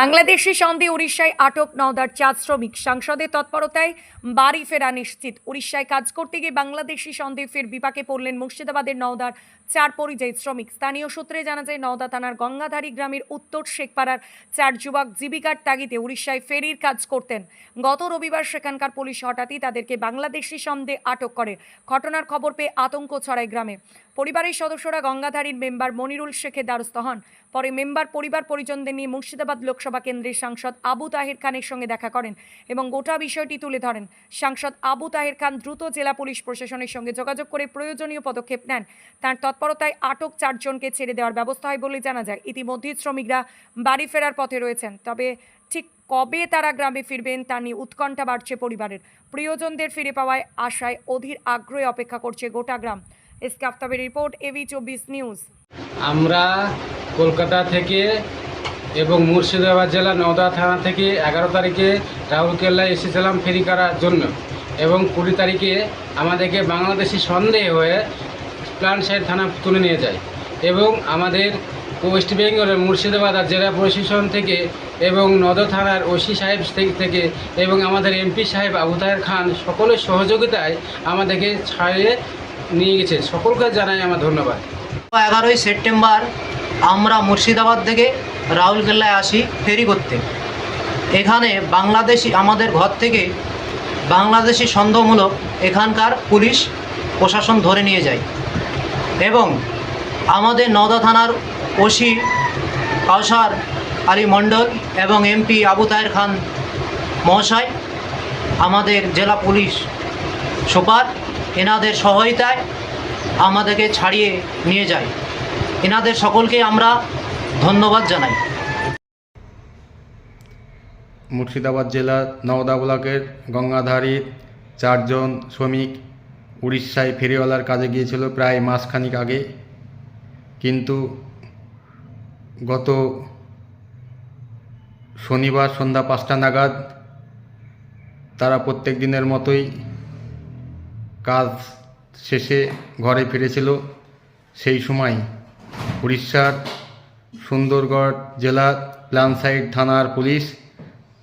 বাংলাদেশি সন্ধি উড়িষ্যায় আটক নওদার চাঁদ শ্রমিক। সাংসদের তৎপরতায় বাড়ি ফেরা নিশ্চিত। উড়িষ্যায় কাজ করতে গিয়ে বাংলাদেশি সন্ধি ফের বিপাকে পড়লেন মুর্শিদাবাদের নওদার চার পরিযায়ী শ্রমিক। স্থানীয় সূত্রে জানা যায়, নওদা থানার গঙ্গাধারী গ্রামের উত্তর শেখপাড়ার চার যুবক জীবিকার তাগিদে উড়িষ্যায় ফেরির কাজ করতেন। গত রবিবার সেখানকার পুলিশ হঠাৎই তাদেরকে বাংলাদেশি সন্দেহে আটক করে। ঘটনার খবর পেয়ে আতঙ্ক ছড়ায় গ্রামে। পরিবারের সদস্যরা গঙ্গাধারীর মেম্বার মনিরুল শেখের দ্বারস্থ হন। পরে মেম্বার পরিবার পরিজনদের নিয়ে মুর্শিদাবাদ লোকসভা কেন্দ্রের সাংসদ আবু তাহের খানের সঙ্গে দেখা করেন এবং গোটা বিষয়টি তুলে ধরেন। সাংসদ আবু তাহের খান দ্রুত জেলা পুলিশ প্রশাসনের সঙ্গে যোগাযোগ করে প্রয়োজনীয় পদক্ষেপ নেন। তার তৎপরতায় আটক চারজনকে ছেড়ে দেওয়ার ব্যবস্থা হয় বলে জানা যায়। ইতিমধ্যে শ্রমিকরা বাড়ি ফেরার পথে রয়েছেন। তবে ঠিক কবে তারা গ্রামে ফিরবেন তা নিয়ে উৎকণ্ঠা বাড়ছে পরিবারের। প্রিয়জনদের ফিরে পাওয়ায় আশায় অধীর আগ্রহে অপেক্ষা করছে গোটা গ্রাম। এসকে আফতাবের রিপোর্ট এভি চব্বিশ নিউজ। আমরা কলকাতা থেকে এবং মুর্শিদাবাদ জেলা নওদা থানা থেকে এগারো তারিখে রাউরকেল্লায় এসেছিলাম ফেরি করার জন্য এবং কুড়ি তারিখে আমাদেরকে বাংলাদেশি সন্দেহ হয়ে প্লান সাইড থানা তুলে নিয়ে যায় এবং আমাদের ওয়েস্ট বেঙ্গলের মুর্শিদাবাদ জেলা প্রশাসন থেকে এবং নদর থানার ওসি সাহেব থেকে- থেকে এবং আমাদের এমপি সাহেব আবু তাহের খান সকলের সহযোগিতায় আমাদেরকে ছাড়িয়ে নিয়ে গেছে। সকলকে জানাই আমার ধন্যবাদ। এগারোই সেপ্টেম্বর আমরা মুর্শিদাবাদ থেকে রাউরকেল্লায় আসি ফেরি করতে। এখানে বাংলাদেশি, আমাদের ঘর থেকে বাংলাদেশি সন্দেহমূলক এখানকার পুলিশ, প্রশাসন ধরে নিয়ে যায়। এবং আমাদের নওদা থানার ওসি কাউসার আলী মণ্ডল এবং এমপি আবু তাহের খান মহাশয়, আমাদের জেলা পুলিশ সুপার, এনাদের সহায়তায় আমাদেরকে ছাড়িয়ে নিয়ে যায়। এনাদের সকলকে আমরা ধন্যবাদ জানাই। মুর্শিদাবাদ জেলার নওদা ব্লকের গঙ্গাধারীর চারজন শ্রমিক উড়িষ্যায় ফেরিওয়ালার কাজে গিয়েছিল প্রায় মাসখানিক আগে। কিন্তু গত শনিবার সন্ধ্যা পাঁচটা নাগাদ তারা প্রত্যেক দিনের মতোই কাজ শেষে ঘরে ফিরেছিল। সেই সময় উড়িষ্যার সুন্দরগড় জেলার প্ল্যানসাইড থানার পুলিশ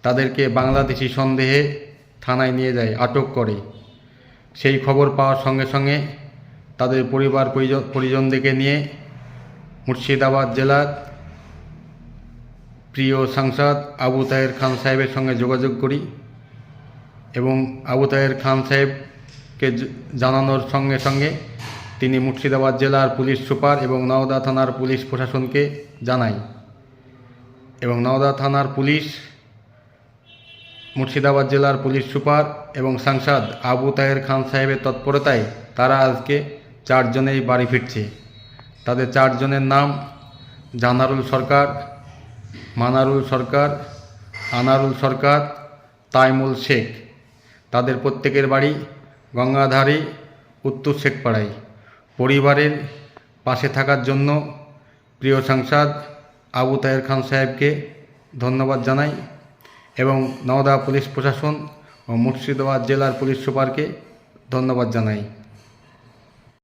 তাদেরকে বাংলাদেশি সন্দেহে থানায় নিয়ে যায়, আটক করে। সেই খবর পাওয়ার সঙ্গে সঙ্গে তাদের পরিবার পরিজন- পরিজনদেরকে নিয়ে মুর্শিদাবাদ জেলার প্রিয় সাংসদ আবু তাহের খান সাহেবের সঙ্গে যোগাযোগ করি এবং আবু তাহের খান সাহেবকে জানানোর সঙ্গে সঙ্গে তিনি মুর্শিদাবাদ জেলার পুলিশ সুপার এবং নওদা থানার পুলিশ প্রশাসনকে জানায় এবং নওদা থানার পুলিশ, মুর্শিদাবাদ জেলার পুলিশ সুপার এবং সাংসদ আবু তাহের খান সাহেবের তৎপরতায় তারা আজকে চারজনেই বাড়ি ফিরছে। তাদের চারজনের নাম জানারুল সরকার, মানারুল সরকার, আনারুল সরকার, তাইমুল শেখ। তাদের প্রত্যেকের বাড়ি গঙ্গাধারী, উত্তর শেখপাড়ায়। পরিবারের পাশে থাকার জন্য প্রিয় সাংসদ আবু তাহের খান সাহেবকে ধন্যবাদ জানাই এবং নওদা পুলিশ প্রশাসন ও মুর্শিদাবাদ জেলার পুলিশ সুপারকে ধন্যবাদ জানাই।